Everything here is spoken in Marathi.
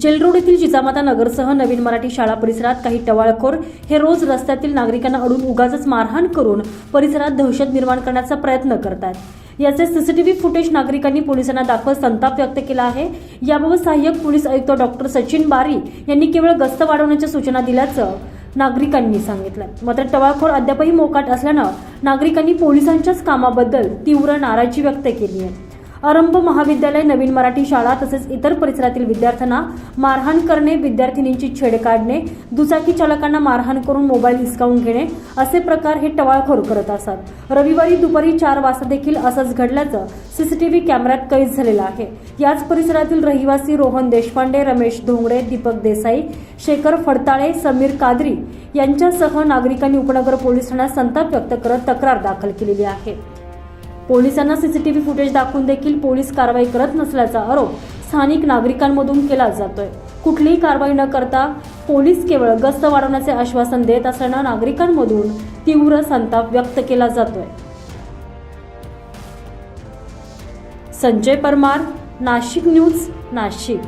जेलरोड येथील जिजामाता नगरसह नवीन मराठी शाळा परिसरात काही टवाळखोर हे रोज रस्त्यातील नागरिकांना अडून उगाच मारहाण करून परिसरात दहशत निर्माण करण्याचा प्रयत्न करतात याचे सीसीटीव्ही फुटेज नागरिकांनी पोलिसांना दाखवत संताप व्यक्त केला आहे. याबाबत सहाय्यक पोलीस आयुक्त डॉक्टर सचिन बारी यांनी केवळ गस्त वाढवण्याच्या सूचना दिल्याचं नागरिकांनी सांगितलं. मात्र टवाळखोर अद्यापही मोकाट असल्यानं नागरिकांनी पोलिसांच्याच कामाबद्दल तीव्र नाराजी व्यक्त केली आहे. आरंभ महाविद्यालय नवीन मराठी शाळा तसेच इतर परिसरातील विद्यार्थ्यांना मारहाण करणे विद्यार्थिनींची छेड काढणे दुचाकी चालकांना मारहाण करून मोबाईल हिसकावून घेणे असे प्रकार हे टवाळखोर करत असतात. रविवारी दुपारी चार वाजता देखील असंच घडल्याचं सीसीटीव्ही कॅमेऱ्यात कैद झालेलं आहे. याच परिसरातील रहिवासी रोहन देशपांडे रमेश धोंगडे दीपक देसाई शेखर फडताळे समीर कादरी यांच्यासह नागरिकांनी उपनगर पोलीस ठाण्यात संताप व्यक्त करत तक्रार दाखल केलेली आहे. पोलिसांना सीसीटीव्ही फुटेज दाखवून देखील पोलीस कारवाई करत नसल्याचा आरोप स्थानिक नागरिकांमधून केला जातोय. कुठलीही कारवाई न करता पोलीस केवळ गस्त वाढवण्याचे आश्वासन देत असल्यानं नागरिकांमधून तीव्र संताप व्यक्त केला जातोय. संजय परमार नाशिक न्यूज नाशिक.